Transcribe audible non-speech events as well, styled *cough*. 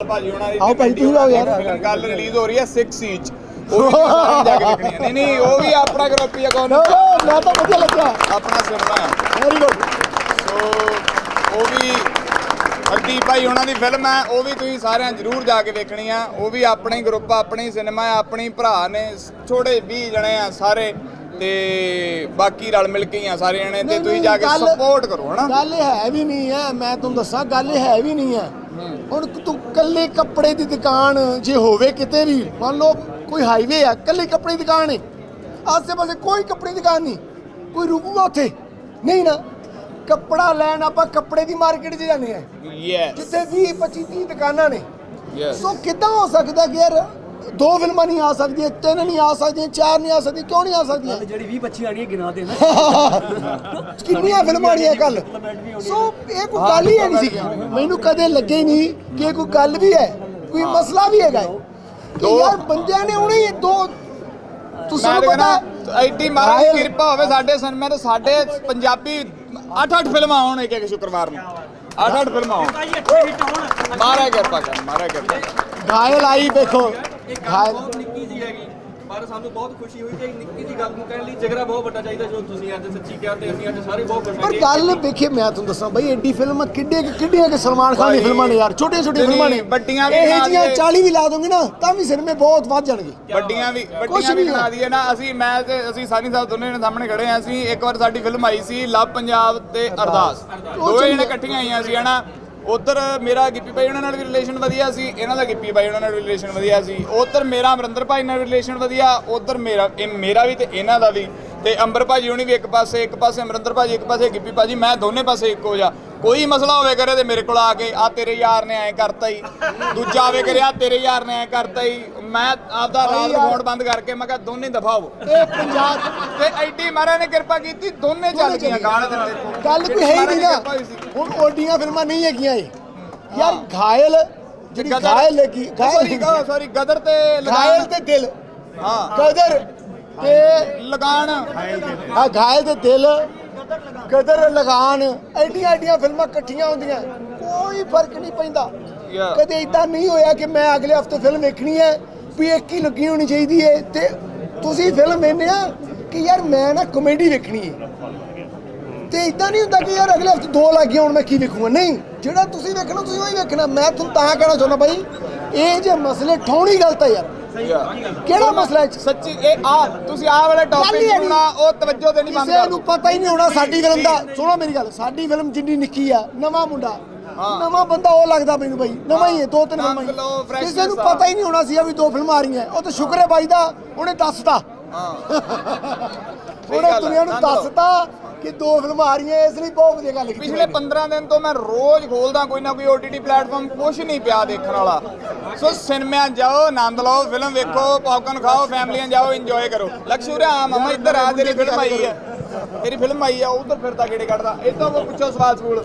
ਭਾਜੀ ਉਹਨਾਂ ਦੀ ਆਓ ਭਾਜੀ, ਤੁਸੀਂ ਆਓ ਯਾਰ। ਕੱਲ ਰਿਲੀਜ਼ ਹੋ ਰਹੀ ਹੈ 6 ਸੀਚ। ਉਹ ਵੀ ਤੁਸੀਂ ਨੇ ਜਾ ਕੇ ਦੇਖਣੀ ਹੈ। ਨਹੀਂ ਨਹੀਂ ਉਹ ਵੀ ਆਪਣਾ ਗਰੁੱਪ ਹੀ ਆ ਕੌਣ? ਲੋ ਮੈਂ ਤਾਂ ਵਧੀਆ ਲੱਗਿਆ। ਆਪਣਾ ਸਿਨੇਮਾ ਹੈ ਵੈਰੀ ਗੁੱਡ ਸੋ ਉਹ ਵੀ ਹਰਦੀਪ ਭਾਈ ਉਹਨਾਂ ਦੀ ਫਿਲਮ ਹੈ ਉਹ ਵੀ ਤੁਸੀਂ ਸਾਰਿਆਂ ਜ਼ਰੂਰ ਜਾ ਕੇ ਵੇਖਣੀ ਆ। ਉਹ ਵੀ ਆਪਣੇ ਹੀ ਗਰੁੱਪ ਆਪਣੇ ਹੀ ਸਿਨੇਮਾ ਹੈ ਆਪਣੇ ਹੀ ਭਰਾ ਨੇ ਛੋਟੇ 20 ਜਣੇ ਆ ਸਾਰੇ ਤੇ ਬਾਕੀ ਰਲ ਮਿਲ ਕੇ ਹੀ ਆ ਸਾਰੇ ਜਣੇ ਤੇ ਨਹੀਂ, ਤੁਸੀਂ ਜਾ ਕੇ ਗੱਲ- ਸਪੋਰਟ ਕਰੋ ਹਨਾ? ਗੱਲ ਇਹ ਹੈ ਵੀ ਨਹੀਂ ਹੈ ਮੈਂ ਤੁਹਾਨੂੰ ਦੱਸਾਂ ਗੱਲ ਇਹ ਹੈ ਵੀ ਨਹੀਂ ਹੈ। ਹੁਣ ਤੂੰ ਕੱਲੇ ਕੱਪੜੇ ਦੀ ਦੁਕਾਨ ਜੇ ਹੋਵੇ ਕਿਤੇ ਵੀ ਮੰਨ ਲਓ ਕੋਈ ਹਾਈਵੇ ਆ ਕੱਲੇ ਕੱਪੜੇ ਦੀ ਦੁਕਾਨ ਹੈ ਆਸੇ ਪਾਸੇ ਕੋਈ ਕੱਪੜੇ ਦੀ ਦੁਕਾਨ ਨਹੀਂ। ਕੋਈ ਰੁਕੂਗਾ ਉੱਥੇ? ਨਹੀਂ ਨਾ। ਕੱਪੜਾ ਲੈਣ ਆਪਾਂ ਕੱਪੜੇ ਦੀ ਮਾਰਕੀਟ 'ਚ ਜਾਂਦੇ ਆ। ਯੈਸ ਜਿੱਥੇ 20 25 30 ਦੁਕਾਨਾਂ ਨੇ। ਯੈਸ ਸੋ ਕਿੱਦਾਂ ਹੋ ਸਕਦਾ ਕਿ ਯਾਰ ਦੋ ਫਿਲਮਾਂ ਨਹੀਂ ਆ ਸਕਦੀਆਂ ਤਿੰਨ ਨਹੀਂ ਆ ਸਕਦੀਆਂ ਚਾਰ ਨਹੀਂ ਆ ਸਕਦੀਆਂ ਕਿਉਂ ਨਹੀਂ ਆ ਸਕਦੀਆਂ? ਜਿਹੜੀ 20 25 ਆਣੀਆਂ ਗਿਣਾ ਦੇ ਨਾ। *laughs* ਕਿੰਨੀਆਂ ਫਿਲਮਾਂ ਆਣੀਆਂ ਕੱਲ ਸੋ ਇਹ ਕੋਈ ਗੱਲ ਹੀ ਨਹੀਂ ਸੀ। ਮੈਨੂੰ ਕਦੇ ਲੱਗੇ ਨਹੀਂ ਕਿ ਇਹ ਕੋਈ ਗੱਲ ਵੀ ਹੈ ਕੋਈ ਮਸਲਾ ਵੀ ਹੈਗਾ। ਕਿ ਯਾਰ ਬੰਦਿਆਂ ਨੇ ਹੁਣੇ ਹੀ ਦੋ ਤੁਸੀਂ ਨੂੰ ਪਤਾ ਐਡੀ ਮਹਾਰਾਜ ਕਿਰਪਾ ਹੋਵੇ ਸਾਡੇ ਸਿਨੇਮੇ ਤੇ ਸਾਡੇ ਪੰਜਾਬੀ 8-8 ਫਿਲਮਾਂ ਆਉਣ ਇੱਕ ਇੱਕ ਸ਼ੁੱਕਰਵਾਰ ਨੂੰ। 8-8 ਫਿਲਮਾਂ ਆਉਣ ਮਹਾਰਾਜ ਕਿਰਪਾ ਕਰ ਮਹਾਰਾਜ ਕਿਰਪਾ ਕਰ। ਘਾਇਲ ਆਈ ਦੇਖੋ। ਇਹ ਗੱਲ ਘਾਇਲ ਬਹੁਤ ਨਿੱਕੀ ਜੀ ਹੈਗੀ ਪਰ ਸਾਨੂੰ ਬਹੁਤ ਖੁਸ਼ੀ ਹੋਈ ਕਿ ਨਿੱਕੀ ਜੀ ਗੱਲ ਨੂੰ ਕਹਿਣ ਲਈ ਜਿਗਰਾ ਬਹੁਤ ਵੱਡਾ ਚਾਹੀਦਾ ਜੋ ਤੁਸੀਂ ਅੱਜ ਸੱਚੀ ਕਿਹਾ ਤੇ ਅਸੀਂ ਅੱਜ ਸਾਰੇ ਬਹੁਤ ਖੁਸ਼ ਪਰ ਹਾਂ ਗੱਲ ਵੇਖੇ ਮੈਂ ਤੁਹਾਨੂੰ ਦੱਸਾਂ ਬਈ ਐਡੀ ਫਿਲਮ ਕਿੱਡੇ ਕੁ- ਕਿੱਡੀਆਂ ਕਿ ਸਲਮਾਨ ਖਾਨ ਦੀ ਫਿਲਮਾਂ ਨੇ ਯਾਰ ਛੋਟੀਆਂ ਛੋਟੀਆਂ ਫਿਲਮਾਂ ਨੇ ਵੱਡੀਆਂ ਵੀ ਇਹ ਜੀਆਂ ਦਈਏ। 40 ਵੀ ਲਾ ਦੋਗੇ ਨਾ ਤਾਂ ਵੀ ਸਿਨੇਮੇ ਬਹੁਤ ਵੱਧ ਜਾਣਗੇ ਵੱਡੀਆਂ ਵੀ ਵੱਡੀਆਂ ਵੀ ਬਣਾ। ਦਈਏ ਨਾ ਅਸੀਂ ਮੈਂ ਤੇ ਅਸੀਂ ਸਾਨੀ ਸਾਹਿਬ ਦੋਨੇ ਨੇ ਸਾਹਮਣੇ ਖੜੇ ਆ ਅਸੀਂ ਇੱਕ ਵਾਰ ਸਾਡੀ ਫਿਲਮ ਆਈ ਸੀ ਲਵ ਪੰਜਾਬ ਤੇ ਅਰਦਾਸ ਦੋਵੇਂ ਜਣੇ। ਇਕੱਠੀਆਂ ਆਈਆਂ ਸੀ ਹਨਾ ਉਧਰ ਮੇਰਾ ਗਿੱਪੀ ਭਾਈ ਉਹਨਾਂ ਨਾਲ ਵੀ ਰਿਲੇਸ਼ਨ ਵਧੀਆ ਸੀ, ਇਹਨਾਂ ਦਾ ਗਿੱਪੀ ਭਾਈ ਉਹਨਾਂ ਨਾਲ ਵੀ ਰਿਲੇਸ਼ਨ ਵਧੀਆ ਸੀ। ਉਧਰ ਮੇਰਾ ਅਮਰਿੰਦਰ ਭਾਈ ਨਾਲ ਰਿਲੇਸ਼ਨ ਵਧੀਆ, ਉਧਰ ਮੇਰਾ, ਇਹ ਮੇਰਾ ਵੀ ਤੇ ਇਹਨਾਂ ਦਾ ਵੀ। ਤੇ ਅੰਬਰ ਭਾਜੀ ਹੁਣੀ ਵੀ ਇੱਕ ਪਾਸੇ ਇੱਕ ਪਾਸੇ ਅਮਰਿੰਦਰ ਭਾਜੀ, ਇੱਕ ਪਾਸੇ ਗਿੱਪੀ ਭਾਜੀ, ਮੈਂ ਦੋਨੇ ਪਾਸੇ ਇੱਕੋ ਜਿਹਾ। ਕੋਈ ਮਸਲਾ ਹੋਵੇ ਕਰੇ ਤੇ ਮੇਰੇ ਕੋਲ ਆ ਕੇ, ਆ ਤੇਰੇ ਯਾਰ ਨੇ ਐ ਕਰਤਾ ਹੀ ਦੂਜਾ ਆਵੇ ਕਰੇ, ਆ ਤੇਰੇ ਯਾਰ ਨੇ ਐ ਕਰਤਾ ਹੀ ਮੈਂ ਆਪਦਾ ਰਾਤ ਫੋਨ ਬੰਦ ਕਰਕੇ ਮੈਂ ਕਿਹਾ ਦੋਨੇ ਦਫਾਓ ਇਹ ਪੰਜਾਬ ਤੇ ਐਡੀ ਮਹਾਰਾਜ ਨੇ ਕਿਰਪਾ ਕੀਤੀ ਦੋਨੇ ਚੱਲ ਗਈਆਂ ਗਾਣੇ ਦੇ ਦੇਖੋ ਗੱਲ ਕੋਈ ਹੈ ਹੀ ਨਹੀਂ ਨਾ। ਹੁਣ ਓਡੀਆਂ ਫਿਲਮਾਂ ਨਹੀਂ ਹੈਗੀਆਂ ਇਹ। ਯਾਰ ਘਾਇਲ ਜਿਹੜੀ ਗਦਰ- ਘਾਇਲ ਸੌਰੀ ਘਾਇਲ ਸੌਰੀ ਗਦਰ ਤੇ ਘਾਇਲ ਲਗਾਨ ਤੇ ਦਿਲ। ਹਾਂ। ਕਦਰ ਤੇ ਲਗਾਨ। ਆ ਘਾਇਲ ਤੇ ਦਿਲ ਕਦਰ ਲਗਾਨ। ਐਡੀਆਂ ਐਡੀਆਂ ਫਿਲਮਾਂ ਇਕੱਠੀਆਂ ਹੁੰਦੀਆਂ। ਕੋਈ ਫ਼ਰਕ ਨਹੀਂ ਪੈਂਦਾ. ਕਦੇ ਇਦਾਂ ਨਹੀਂ ਹੋਇਆ ਕਿ ਮੈਂ ਅਗਲੇ ਹਫ਼ਤੇ ਫਿਲਮ ਵੇਖਣੀ ਹੈ। ਵੀ ਇੱਕ ਹੀ ਲੱਗੀ ਹੋਣੀ ਚਾਹੀਦੀ ਹੈ ਤੇ ਤੁਸੀਂ ਫਿਲਮ ਵੇਖਦੇ ਆ ਕਿ ਯਾਰ ਮੈਂ ਨਾ ਕਮੇਡੀ ਵੇਖਣੀ ਹੈ। ਤੇ ਇਦਾਂ ਨਹੀਂ ਹੁੰਦਾ ਕਿ ਯਾਰ ਅਗਲੇ ਹਫ਼ਤੇ ਦੋ ਲੱਗ ਗਏ ਹੁਣ ਮੈਂ ਕੀ ਵੇਖੂੰਗਾ? ਨਹੀਂ ਜਿਹੜਾ ਤੁਸੀਂ ਵੇਖਣਾ ਤੁਸੀਂ ਉਹੀ ਵੇਖਣਾ। ਮੈਂ ਤੁਹਾਨੂੰ ਤਾਂ ਕਹਿਣਾ ਚਾਹੁੰਦਾ ਬਾਈ ਇਹ ਜੇ ਮਸਲੇ ਠਾਉਣੀ ਗਲਤ ਹੈ ਯਾਰ। ਕਿਹੜਾ ਮਸਲਾ ਹੈ? ਸੱਚੀ ਇਹ ਆ ਤੁਸੀਂ ਆਹ ਵਾਲੇ ਟੌਪਿਕ ਨਾ। ਉਹ ਤਵੱਜੋ ਦੇਣੀ ਬੰਦ ਕਿਸੇ ਕਰ ਨੂੰ ਪਤਾ ਹੀ ਨਹੀਂ ਹੋਣਾ ਸਾਡੀ ਫਿਲਮ ਦਾ। ਸੁਣੋ ਮੇਰੀ ਗੱਲ ਸਾਡੀ ਫਿਲਮ ਜਿੰਨੀ ਨਿੱਕੀ ਆ ਨਵਾਂ ਮੁੰਡਾ। ਨਵਾਂ ਬੰਦਾ ਉਹ ਲੱਗਦਾ ਮੈਨੂੰ ਬਾਈ ਨਵਾਂ ਹੀ ਹੈ ਦੋ ਤਿੰਨ ਫਿਲਮਾਂ ਹੀ freshness ਕਿਸੇ ਨੂੰ। ਪਤਾ ਹੀ ਨਹੀਂ ਹੋਣਾ ਸੀ ਵੀ ਦੋ ਫਿਲਮਾਂ ਆ ਰਹੀਆਂ। ਉਹ ਤਾਂ ਸ਼ੁਕਰ ਹੈ ਬਾਈ ਦਾ ਉਹਨੇ ਦੱਸਤਾ। ਹਾਂ। *laughs* ਉਹਨੇ ਗੱਲ ਦੁਨੀਆ ਨੂੰ ਲਓ। ਦੱਸਤਾ ਕਿ ਦੋ ਫਿਲਮਾਂ ਆ ਰਹੀਆਂ ਇਸ ਲਈ ਬਹੁਤ ਵਧੀਆ ਗੱਲ ਕੀਤੀ ਪਿਛਲੇ 15 ਦਿਨ ਤੋਂ ਮੈਂ ਰੋਜ਼ ਖੋਲਦਾ ਕੋਈ ਨਾ ਕੋਈ OTT ਪਲੇਟਫਾਰਮ ਕੁਝ ਨਹੀਂ ਪਿਆ ਦੇਖਣ ਵਾਲਾ। ਸੋ ਸਿਨੇਮਿਆਂ ਜਾਓ ਆਨੰਦ ਲਓ ਫਿਲਮ ਵੇਖੋ ਪੌਪਕਾਰਨ ਖਾਓ ਫੈਮਲੀਆਂ ਜਾਓ ਇੰਜੋਏ ਕਰੋ। ਲਕਸ਼ੂਰਿਆ ਆ ਮਮਾ ਇੱਧਰ ਆ ਤੇਰੀ ਫਿਲਮ ਆਈ ਹੈ। ਤੇਰੀ ਫਿਲਮ ਆਈ ਆ ਉਧਰ ਫਿਰਦਾ ਕਿਹੜੇ ਕੱਢਦਾ? ਇਦੋਂ ਕੋ ਪੁੱਛੋ ਸਵਾਲ ਸੂਲ